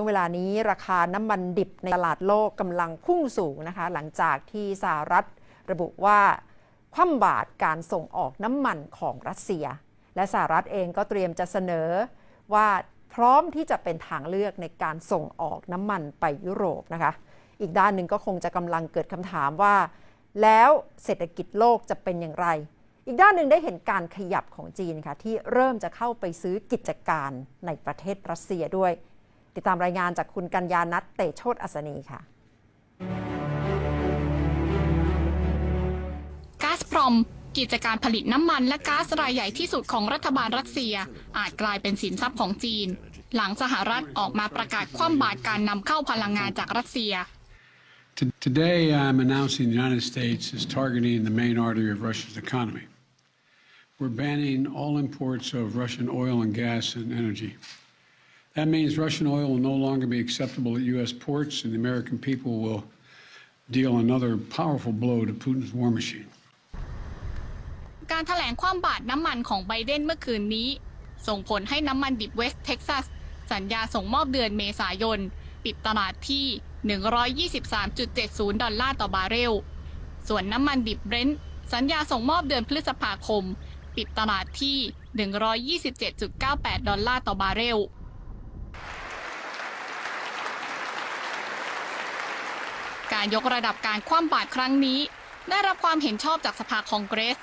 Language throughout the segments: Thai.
ช่วงเวลานี้ราคาน้ำมันดิบในตลาดโลกกำลังพุ่งสูงนะคะ หลังจากที่สหรัฐระบุว่าคว่ำบาตรการส่งออกน้ำมันของรัสเซีย และสหรัฐเองก็เตรียมจะเสนอว่าพร้อมที่จะเป็นทางเลือกในการส่งออกน้ำมันไปยุโรปนะคะ อีกด้านหนึ่งก็คงจะกำลังเกิดคำถามว่า แล้วเศรษฐกิจโลกจะเป็นอย่างไร อีกด้านหนึ่งได้เห็นการขยับของจีนค่ะที่เริ่มจะเข้าไปซื้อกิจการในประเทศรัสเซียด้วย ติดตามรายงานจากคุณกัญญานัทเตโชตอัศนีค่ะก๊าซพรอม กิจการผลิตน้ำมันและก๊าซรายใหญ่ที่สุดของรัฐบาลรัสเซีย อาจกลายเป็นสินทรัพย์ของจีน หลังสหรัฐออกมาประกาศคว่ำบาตรการนำเข้าพลังงานจากรัสเซีย T- Today, I'm announcing the United States is targeting the main artery of Russia's economy. We're banning all imports of Russian oil and gas and energy. That means Russian oil will no longer be acceptable at U.S. ports, and the American people will deal another powerful blow to Putin's war machine. การถแถลงคว่ำบาตรน้ำมันของไบเดนเมื่อคืนนี้ ส่งผลให้น้ำมันดิบเวสเท็กซัส สัญญาส่งมอบเดือนเมษายน ปิดตลาดที่ 123.70 ดอลลาร์ต่อบาร์เรล ส่วนน้ำมันดิบเบรนท์สัญญาส่งมอบเดือนพฤษภาคม ปิดตลาดที่ 127.98 ดอลลาร์ต่อบาร์เรล การยกระดับการคว่ำบาตรครั้งนี้ ได้รับความเห็นชอบจากสภาคองเกรส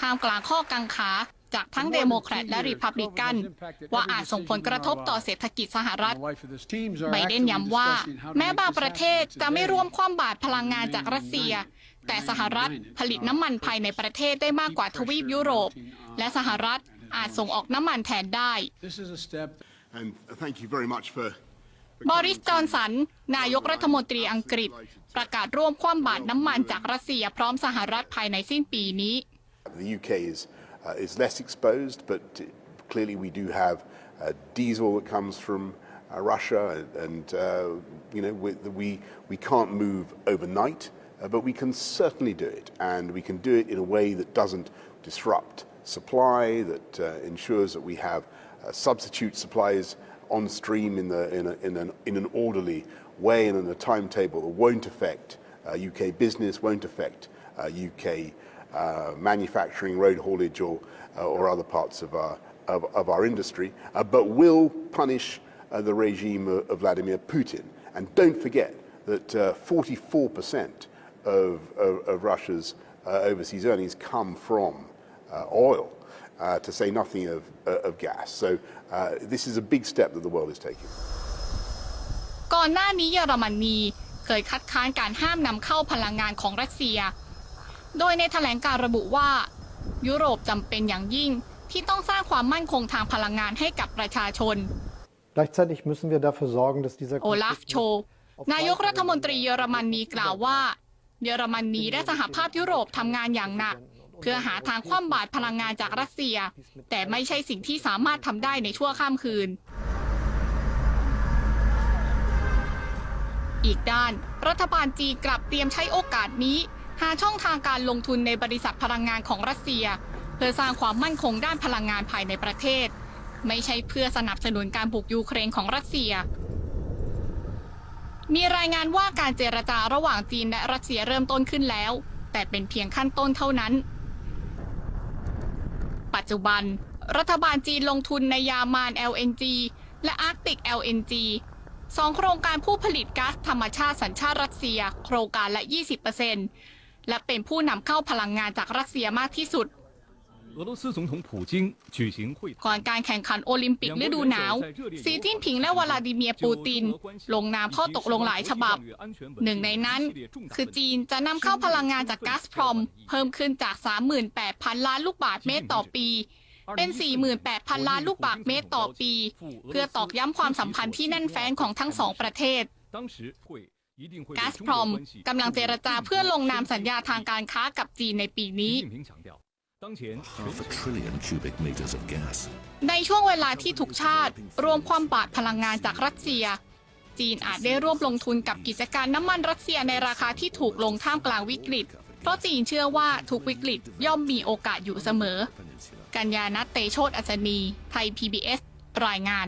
ท่ามกลางข้อกังขาจากทั้งเดโมแครตและริพับลิกัน ว่าอาจส่งผลกระทบต่อเศรษฐกิจสหรัฐ ไบเดนย้ำว่า แม้บางประเทศจะไม่ร่วมคว่ำบาตรพลังงานจากรัสเซีย แต่สหรัฐผลิตน้ำมันภายในประเทศได้มากกว่าทวีปยุโรป และสหรัฐอาจส่งออกน้ำมันแทนได้ บริส จอนสัน นายกรัฐมนตรีอังกฤษ ประกาศร่วมคว่ำบาตรน้ำมันจากรัสเซียพร้อมสหรัฐภายในสิ้นปีนี้ the UK is uh, is less exposed, but clearly we do have uh, diesel that comes from uh, Russia, and, and uh, you know we, we we can't move overnight, uh, but we can certainly do it, and we can do it in a way that doesn't disrupt supply, that uh, ensures that we have uh, substitute supplies on stream in the in, a, in an in an orderly way and in a timetable that won't affect uh, UK business, won't affect uh, UK uh, manufacturing, road haulage, or, uh, or other parts of our, of, of our industry, uh, but will punish uh, the regime of, of Vladimir Putin. And don't forget that uh, 44% of, of, Russia's overseas earnings come from oil, uh, to say nothing of, uh, of gas. So uh, this is a big step that the world is taking. ก่อนหน้านี้เยอรมนีเคยคัดค้านการห้ามนำเข้าพลังงานของรัสเซีย โดยในแถลงการระบุว่า ยุโรปจำเป็นอย่างยิ่งที่ต้องสร้างความมั่นคงทางพลังงานให้กับประชาชน Gleichzeitig müssen wir dafür sorgen, dass dieser โอลาฟ Konflikt โชนายกรัฐมนตรีเยอรมนีกล่าวว่า เยอรมนีและสหภาพยุโรปทำงานอย่างหนัก เพื่อหาทางคว่ำบาตรพลังงานจากรัสเซีย แต่ไม่ใช่สิ่งที่สามารถทำได้ในชั่วข้ามคืน อีกด้าน รัฐบาลจีนกลับเตรียมใช้โอกาสนี้ หาช่องทางการลงทุนในบริษัทพลังงานของรัสเซีย เพื่อสร้างความมั่นคงด้านพลังงานภายในประเทศ ไม่ใช่เพื่อสนับสนุนการบุกยูเครนของรัสเซียมีรายงานว่าการเจรจาระหว่างจีนและรัสเซียเริ่มต้นขึ้นแล้ว แต่เป็นเพียงขั้นต้นเท่านั้น ปัจจุบัน รัฐบาลจีนลงทุนในยามาน LNG และอาร์กติก LNG สองโครงการผู้ผลิตก๊าซธรรมชาติสัญชาติรัสเซีย โครงการละ 20%และเป็นผู้นำเข้าพลังงานจากรัสเซียมากที่สุด ก่อนการแข่งขันโอลิมปิกฤดูหนาวซีจิ้นผิงและวลาดิเมียร์ปูติน ลงนามข้อตกลงหลายฉบับ หนึ่งในนั้น คือจีนจะนำเข้าพลังงานจากก๊าซพรอม เพิ่มขึ้นจาก 38,000 ล้านลูกบาทเมตรต่อปี เป็น 48,000 ล้านลูกบาทเมตรต่อปี เพื่อตอกย้ำความสัมพันธ์ที่แน่นแฟ้นของทั้งสองประเทศก๊าซพรอมกำลังเจรจาเพื่อลงนามสัญญาทางการค้ากับจีนในปีนี้ ในช่วงเวลาที่ทุกชาติรวมความบาดพลังงานจากรัสเซีย จีนอาจได้ร่วมลงทุนกับกิจการน้ำมันรัสเซียในราคาที่ถูกลงท่ามกลางวิกฤต เพราะจีนเชื่อว่าทุกวิกฤตย่อมมีโอกาสอยู่เสมอ กัญญาณตเตโชตอัศนี ไทย PBS รายงาน